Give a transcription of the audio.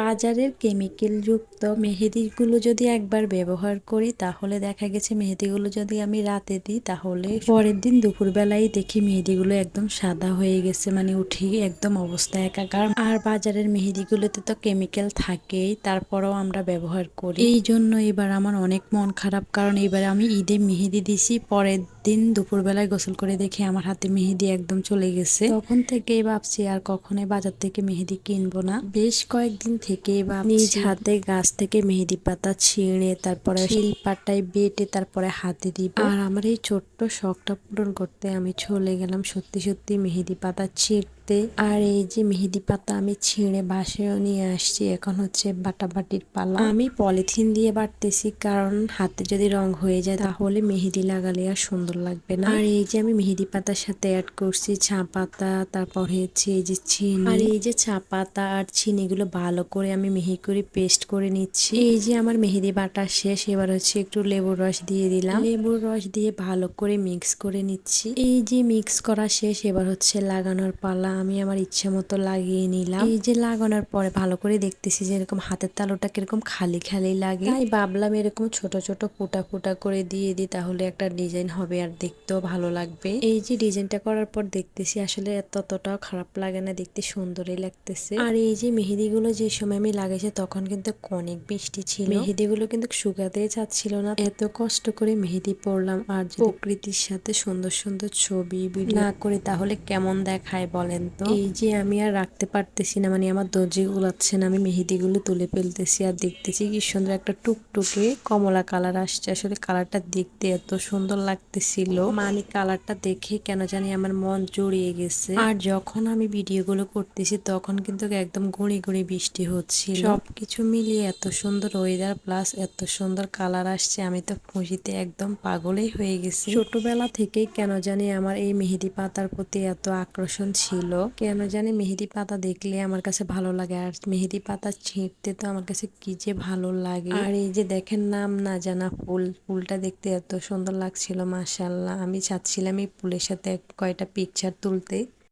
বাজারের কেমিক্যাল যুক্ত মেহেদিগুলো যদি একবার ব্যবহার করি, তাহলে দেখা গেছে মেহেদিগুলো যদি আমি রাতে দিই, তাহলে পরের দিন দুপুরবেলায় দেখি মেহেদিগুলো একদম সাদা হয়ে গেছে মানে উঠি একদম অবস্থা একাকার। আর বাজারের মেহেদিগুলোতে তো কেমিক্যাল থাকেই, তারপরেও আমরা ব্যবহার করি। এই জন্য এবার আমার অনেক মন খারাপ, কারণ এবার আমি ঈদে মেহেদি দিছি, পরের দিন দুপুরবেলায় গোসল করে দেখে আমার হাতে মেহেদি একদম চলে গেছে। তখন থেকেই ভাবছি আর কখনোই বাজার থেকে মেহেদি কিনবো না। বেশ কয়েকদিন থেকে ভাবছি নিজ হাতে গাছ থেকে মেহেদি পাতা ছিঁড়ে তারপরে শিল পাটায় বেটে তারপরে হাতে দিব। আর আমার এই ছোট্ট শখটা পূরণ করতে আমি চলে গেলাম সত্যি সত্যি মেহেদি পাতা ছিঁড়তে। আর এই যে মেহেদি পাতা আমি ছিঁড়ে বাসায়ও নিয়ে আসছি, এখন হচ্ছে বাটাবাটির পালা। আমি পলিথিন দিয়ে বাটতেছি, কারণ হাতে যদি রং হয়ে যায় তাহলে মেহেদি লাগালে আর সুন্দর লাগবে না। আর এই যে আমি মেহেদি পাতার সাথে অ্যাড করছি ছা পাতা, তারপর হচ্ছে এই যে চিনি। আর এই যে চা পাতা আর চিনি গুলো ভালো করে আমি মিহি করে পেস্ট করে নিচ্ছি। এই যে আমার মেহেদি বাটা শেষ, এবার হচ্ছে একটু লেবুর রস দিয়ে দিলাম। লেবুর রস দিয়ে ভালো করে মিক্স করে নিচ্ছি। এই যে মিক্স করা শেষ, এবার হচ্ছে লাগানোর পালা। আমি আমার ইচ্ছে মতো লাগিয়ে নিলাম। এই যে লাগানোর পরে ভালো করে দেখতেছি যে এরকম হাতের তালুটা কীরকম খালি খালি লাগে। তাই ভাবলাম এরকম ছোট ছোট ফুটা ফুটা করে দিয়ে দিই তাহলে একটা ডিজাইন হবে আর দেখতেও ভালো লাগবে। এই যে ডিজাইনটা করার পর দেখতেছি আসলে ততটাও খারাপ লাগে না দেখতে সুন্দরই লাগতেছে। আর এই যে মেহেদিগুলো যে সময় আমি লাগাইছি তখন কিন্তু অনেক বৃষ্টি ছিল। মেহেদিগুলো কিন্তু শুকাতেই চাচ্ছিল না। এত কষ্ট করে মেহেদি পড়লাম আর প্রকৃতির সাথে সুন্দর সুন্দর ছবি ভিডিও না করে তাহলে কেমন দেখায় বলেন? তো এই যে আমি আর রাখতে পারতেছি না মানে আমার দর্জি গুলাচ্ছে না, আমি মেহেদিগুলো তুলে ফেলতেছি আর দেখতেছি কি সুন্দর একটা টুকটুকে কমলা কালার আসছে। আসলে কালারটা দেখতে এত সুন্দর লাগতেছিল। মানে কালারটা দেখে কেন জানি আমার মন জড়িয়ে গেছে। আর যখন আমি ভিডিওগুলো করতেছি, তখন কিন্তু একদম গুঁড়ি গুঁড়ি বৃষ্টি হচ্ছিল। সবকিছু মিলিয়ে এত সুন্দর ওয়েদার প্লাস এত সুন্দর কালার আসছে, আমি তো খুশিতে একদম পাগলেই হয়ে গেছি। ছোটবেলা থেকেই কেন জানি আমার এই মেহেদি পাতার প্রতি এত আকর্ষণ ছিল। কেন জানি মেহেদি পাতা দেখলে আমার কাছে ভালো লাগে। আর মেহেদি পাতা ছিঁড়তে তো আমার কাছে কি যে ভালো লাগে। আর এই যে দেখেন নাম না জানা ফুল, ফুলটা দেখতে এত সুন্দর লাগছিল মাসাল্লাহ আমি চাচ্ছিলাম এই ফুলের সাথে কয়টা পিকচার তুলতে।